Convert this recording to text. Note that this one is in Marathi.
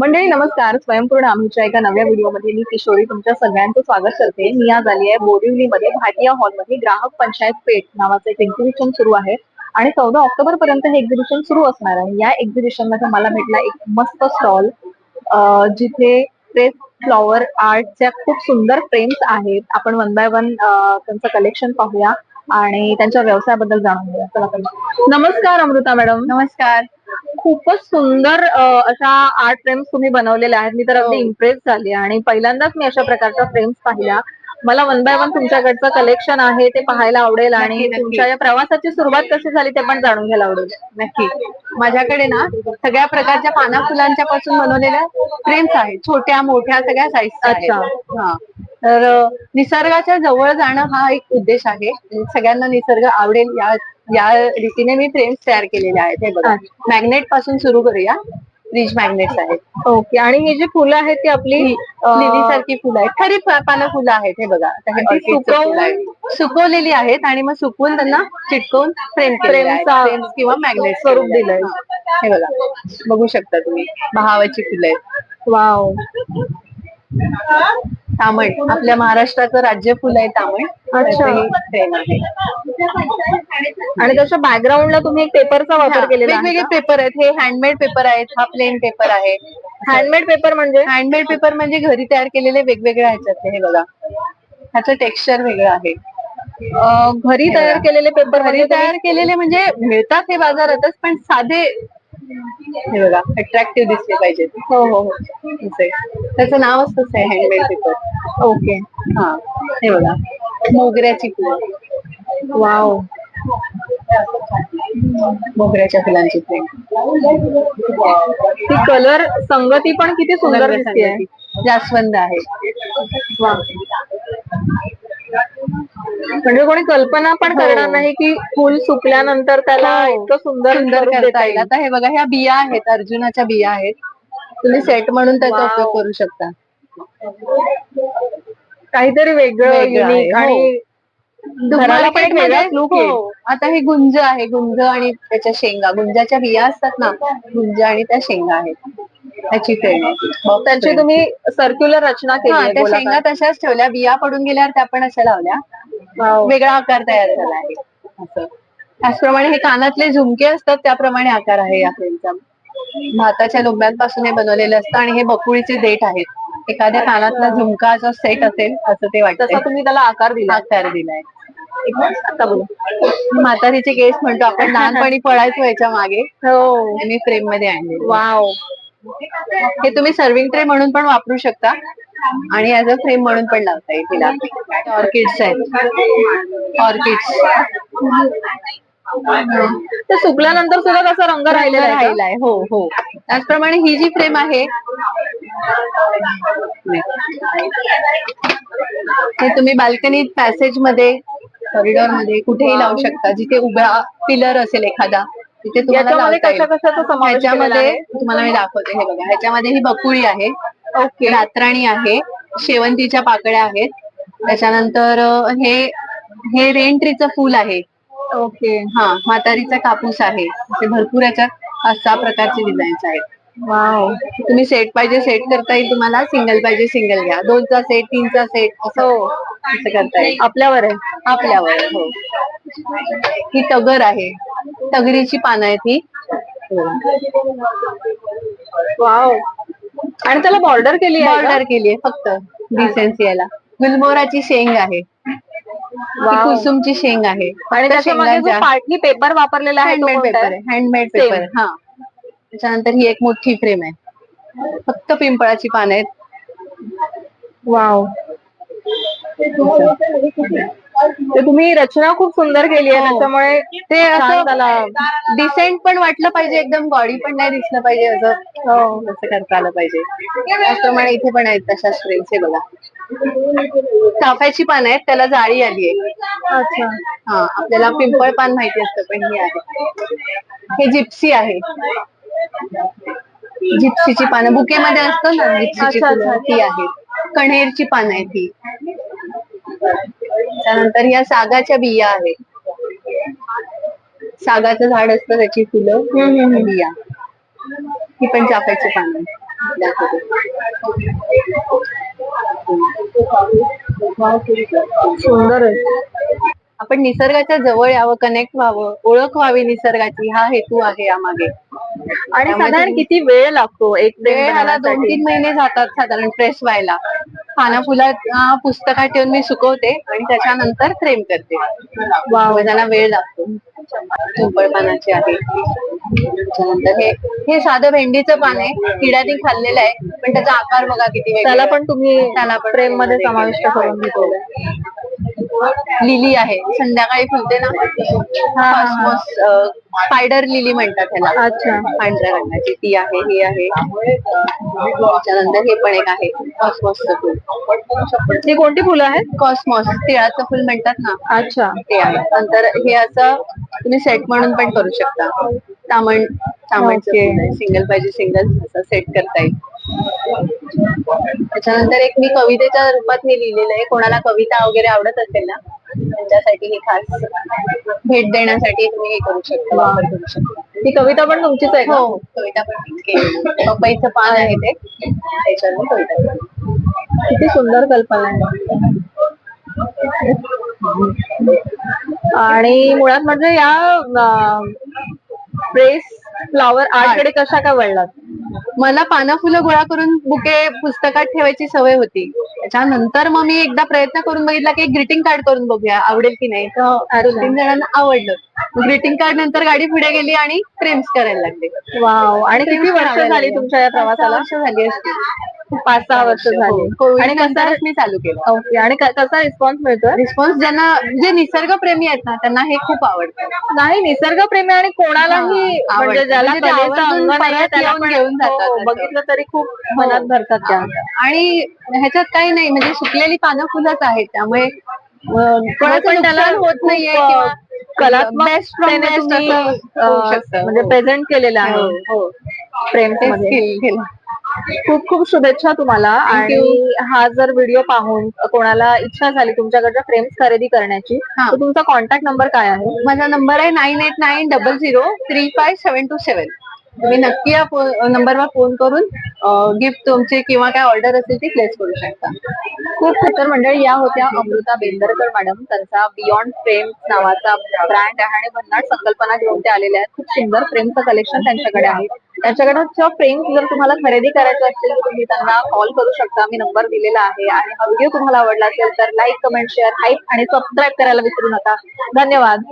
मंडळी नमस्कार. स्वयंपूर्ण आमच्या एका नव्या व्हिडिओमध्ये मी किशोरी तुमच्या सगळ्यांचं स्वागत करते. मी आज आली आहे बोरिवलीमध्ये भाटिया हॉलमध्ये ग्राहक पंचायत पेठ नावाचं एक एक्झिबिशन सुरू आहे. आणि चौदा ऑक्टोबर पर्यंत हे एक्झिबिशन सुरू असणार आहे. या एक्झिबिशनमध्ये मला भेटला एक मस्त स्टॉल जिथे प्रेस फ्लॉवर आर्टच्या खूप सुंदर फ्रेम्स आहेत. आपण वन बाय वन त्यांचं कलेक्शन पाहूया आणि त्यांच्या व्यवसायाबद्दल जाणून घेऊया. चला नमस्कार अमृता मॅडम. नमस्कार. खूपच सुंदर अशा आर्ट फ्रेम्स तुम्ही बनवलेल्या आहेत. मी तर अगदी हो. इम्प्रेस झाली आणि पहिल्यांदाच मी अशा प्रकारच्या फ्रेम्स पाहिल्या. मला वन बाय वन तुमच्याकडचं कलेक्शन आहे ते पाहायला आवडेल आणि. तुमच्या या प्रवासाची सुरुवात कशी झाली ते पण जाणून घ्यायला आवडेल. नक्की. माझ्याकडे ना सगळ्या प्रकारच्या पाना फुलांच्या पासून बनवलेल्या फ्रेम्स आहेत. छोट्या मोठ्या सगळ्या साईजच्या अच्छा. हा. तर निसर्गाच्या जवळ जाणं हा एक उद्देश आहे. सगळ्यांना निसर्ग आवडेल या या रीतीने मी फ्रेम्स तयार केलेल्या आहेत. हे बघा. मॅग्नेटपासून सुरू करूया. फ्रीज मॅग्नेट्स आहेत. ओके. आणि ही जी फुलं आहेत ती आपली लिली सारखी फुलं आहेत. खरी पानं फुलं आहेत हे बघा. सुकवलेली आहेत आणि मग सुकवून त्यांना चिटकवून फ्रेम फ्रेम्स किंवा मॅग्नेट स्वरूप दिलंय. हे. बघा. बघू शकता तुम्ही. बहावाची फुलं आहेत. वाव. तामण आपल्या महाराष्ट्राचं राज्य फुल आहे तामण अच्छा. त्याचं हे frame आहे. आणि त्याच्या बॅकग्राऊंडला तुम्ही एक पेपरचा वापर केलेला आहे वेगवेगळे पेपर आहेत. हे हँडमेड पेपर आहेत. हा प्लेन पेपर आहे. हँडमेड पेपर म्हणजे? हँडमेड पेपर म्हणजे घरी तयार केलेले वेगवेगळे ह्याच्यात हे बघा. ह्याचं टेक्स्चर वेगळं आहे. अ, घरी तयार केलेले पेपर घरी तयार केलेले म्हणजे मिळतात हे बाजारातच पण साधे हे बघा अट्रॅक्टिव्ह दिसले पाहिजेत. हो हो हो. असं आहे. त्याचं नावच तसं आहे हँडमेड पेपर ओके हा. हे बघा मोगऱ्याची फुलं. वाव मोगऱ्याच्या फुलांची फ्रेम ती कलर संगती पण किती सुंदर दिसते. जास्वंद आहे. म्हणजे कोणी कल्पना पण करणार हो. नाही की फुल सुकल्यानंतर त्याला हो. इतकं सुंदर सुंदर करता येईल आता हे बघा ह्या बिया आहेत अर्जुनाच्या बिया आहेत तुम्ही सेट म्हणून त्याचा. उपयोग करू शकता काहीतरी वेगळं युनिक हो. आणि. आता हे गुंज आहे गुंज आणि त्याच्या शेंगा गुंजाच्या बिया असतात ना गुंज आणि त्या शेंगा आहेत त्याची त्यांची. तुम्ही सर्क्युलर रचना केली. शेंगा तशाच ठेवल्या बिया पडून गेल्यावर त्या पण अशा लावल्या. वेगळा आकार तयार झाला आहे. असं. त्याचप्रमाणे हे कानातले झुमके असतात त्याप्रमाणे आकार आहे या फ्रेमचा भाताच्या लोंब्यांपासून हे बनवलेलं असतं आणि हे बकुळीचे देठ आहेत. एखाद्या कानातला झुमका जो सेट असेल असं ते वाटतं तुम्ही त्याला आकार दिला आकार दिलाय. म्हातारीचे केस म्हणतो आपण लहानपणी पळायचो याच्या मागे. हो. आणि फ्रेममध्ये आणले वाव. हे तुम्ही सर्विंग ट्रे म्हणून पण वापरू शकता. आणि ऍज अ फ्रेम म्हणून पण लावता येईल तिला. ऑर्किड्स आहेत. ऑर्किड्स ते सुकल्यानंतर सुद्धा त्याचा रंग राहिलेला आहे का? राहिलाय. हो हो. त्याचप्रमाणे ही जी फ्रेम आहे हे तुम्ही बाल्कनी पॅसेजमध्ये कॉरिडॉरमध्ये कुठेही लावू शकता. जिथे उभा पिलर असेल एखादा तिथे तुम्हाला याच्यामध्ये लावता येईल. कशा कशाचा समावेश केलेला ह्याच्यामध्ये आहे? तुम्हाला मी दाखवते हे बघा. ह्याच्यामध्ये ही बकुळी आहे. ओके. रातराणी आहे. शेवंतीच्या पाकळ्या आहेत. त्याच्यानंतर अं, हे हे रेन ट्रीचं फुल आहे. ओके. हा म्हातारीचा कापूस आहे. असे भरपूर याच्यात सहा प्रकारचे डिझाईन्स आहेत. वाव. तुम्ही सेट पाहिजे सेट करता येईल तुम्हाला. सिंगल पाहिजे सिंगल घ्या. दोनचा सेट तीनचा सेट असं असं करता येईल. आपल्यावर आहे. आपल्यावर हो. ही तगर आहे. तगरीची पानं आहेत ही. वाव. आणि त्याला बॉर्डर केली आहे ऑर्डर केली आहे फक्त डिसेन्स याला. गुलमोहराची शेंग आहे. ही. कुसुमची शेंग आहे. आणि फक्त त्याच्यामागे जो शेंगांच्या- पार्टी पेपर वापरलेला आहे तो हँडमेड कोणता पेपर आहे? आहे? Handmade Same. पेपर हा. त्याच्यानंतर ही एक मोठी फ्रेम आहे. फक्त पिंपळाची पानं आहेत. वाव ते तुम्ही रचना खूप सुंदर केली आहे हो. त्याच्यामुळे ते असं त्याला डिसेंट पण वाटलं पाहिजे एकदम बॉडी पण नाही दिसलं पाहिजे असं. हो तसं करता आलं पाहिजे. त्याचप्रमाणे इथे पण आहेत फ्रेम्स हे बघा. चाफ्याची पानं आहेत त्याला जाळी आली आहे. अच्छा. हा आपल्याला पिंपळ पान माहिती असतं पण ही आहे. हे जिप्सी आहे. जिप्सीची पानं. बुकेमध्ये असतं ना जिप्सीची. ती आहेत कण्हेरची पानं आहेत ती त्यानंतर या सागाच्या बिया आहेत. सागाचं झाड असतं त्याची फुलं. बिया. ही पण चाफ्याची पानं. सुंदर आपण निसर्गाच्या जवळ यावं कनेक्ट व्हावं ओळख व्हावी निसर्गाची. हा हेतू आहे यामागे आणि साधारण किती वेळ लागतो एक वेळ ह्याला दोन? तीन महिने जातात साधारण प्रेस व्हायला. पाना फुलात अं, पुस्तकात ठेवून मी सुकवते आणि त्याच्यानंतर फ्रेम करते. त्याला वेळ लागतो. झोपळ पानाची आहे. त्याच्यानंतर हे हे साधं भेंडीचं पान आहे. किड्याने खाल्लेलं आहे. पण त्याचा आकार बघा किती त्याला. पण तुम्ही त्याला फ्रेममध्ये समाविष्ट करून घेतलेलं लिली आहे. संध्याकाळी फुलते ना? स्पायडर लिली म्हणतात त्याला अच्छा. पांढऱ्या रंगाची. ती आहे ही आहे. त्याच्यानंतर हे पण एक आहे. कॉस्मॉसचं फुल. ती कोणती फुलं आहेत? कॉस्मॉस तिळाचं फुल म्हणतात ना. अच्छा. ते आहे. नंतर हे असं तुम्ही सेट म्हणून पण करू शकता. Okay. फुल आहे. सिंगल पाहिजे सिंगल असं सेट करता येईल. त्याच्यानंतर एक मी कवितेच्या रूपात हे लिहिलेलं आहे. कोणाला कविता वगैरे आवडत असेल ना त्यांच्यासाठी हे खास भेट देण्यासाठी तुम्ही हे करू शकता. वापर करू शकता. ती कविता पण तुमचीच आहे का? हो कविता पण आहे. पपईचं पान आहे ते. त्याच्यावर मी कविता केली. किती सुंदर कल्पना आहे. आणि मुळात म्हणजे या प्रेस फ्लॉवर आर्टकडे कशा काय वळलात मला पानं फुलं गोळा करून बुके पुस्तकात ठेवायची सवय होती. त्याच्यानंतर मग मी एकदा प्रयत्न करून बघितला की ग्रीटिंग कार्ड करून बघूया आवडेल की नाही. तर दोन तीन जणांना आवडलं. ग्रीटिंग कार्ड नंतर गाडी पुढे गेली आणि फ्रेम्स करायला लागले. वाव. आणि किती वर्ष झाली. तुमच्या या प्रवासाला? वर्ष झाली असतील. पाच सहा वर्ष झाली. कोविड आणि कसा नंतरच मी चालू केलं. ओके. आणि कसा रिस्पॉन्स मिळतोय? रिस्पॉन्स ज्यांना जे निसर्गप्रेमी आहेत ना त्यांना हे खूप आवडतं. नाही निसर्गप्रेमी आणि कोणालाही हा, म्हणजे. ज्याला म्हणजे घेऊन जातात हो, असं. बघितलं तरी खूप मनात भरतात त्या. आणि ह्याच्यात काही नाही म्हणजे सुकलेली पानं फुलंच आहेत त्यामुळे कोणाचं त्याला होत नाहीये कलात्मक. म्हणजे प्रेझेंट केलेलं आहे. हो फ्रेम. खूप खूप शुभेच्छा तुम्हाला. आणि हा जर व्हिडिओ पाहून कोणाला इच्छा झाली तुमच्याकडच्या फ्रेम्स खरेदी करण्याची. तर तुमचा कॉन्टॅक्ट नंबर काय आहे? माझा नंबर आहे nine eight nine double zero three five seven two seven तुम्ही नक्की या नंबरवर फोन करून गिफ्ट तुमची किंवा काय ऑर्डर असेल ती प्लेस करू शकता. खूप तर मंडळी या होत्या अमृता बेंदरकर मॅडम त्यांचा बियॉन्ड फ्रेम्स नावाचा ब्रँड आहे आणि भन्नाट संकल्पना घेऊन ते आलेले आहेत. खूप सुंदर फ्रेमचं कलेक्शन त्यांच्याकडे आहे. त्यांच्याकडनं फ्रेम्स जर तुम्हाला खरेदी करायचे असतील तर तुम्ही त्यांना कॉल करू शकता. मी नंबर दिलेला आहे आणि हा व्हिडिओ तुम्हाला आवडला असेल तर लाईक कमेंट शेअर हाईक आणि सबस्क्राईब करायला विसरू नका. धन्यवाद.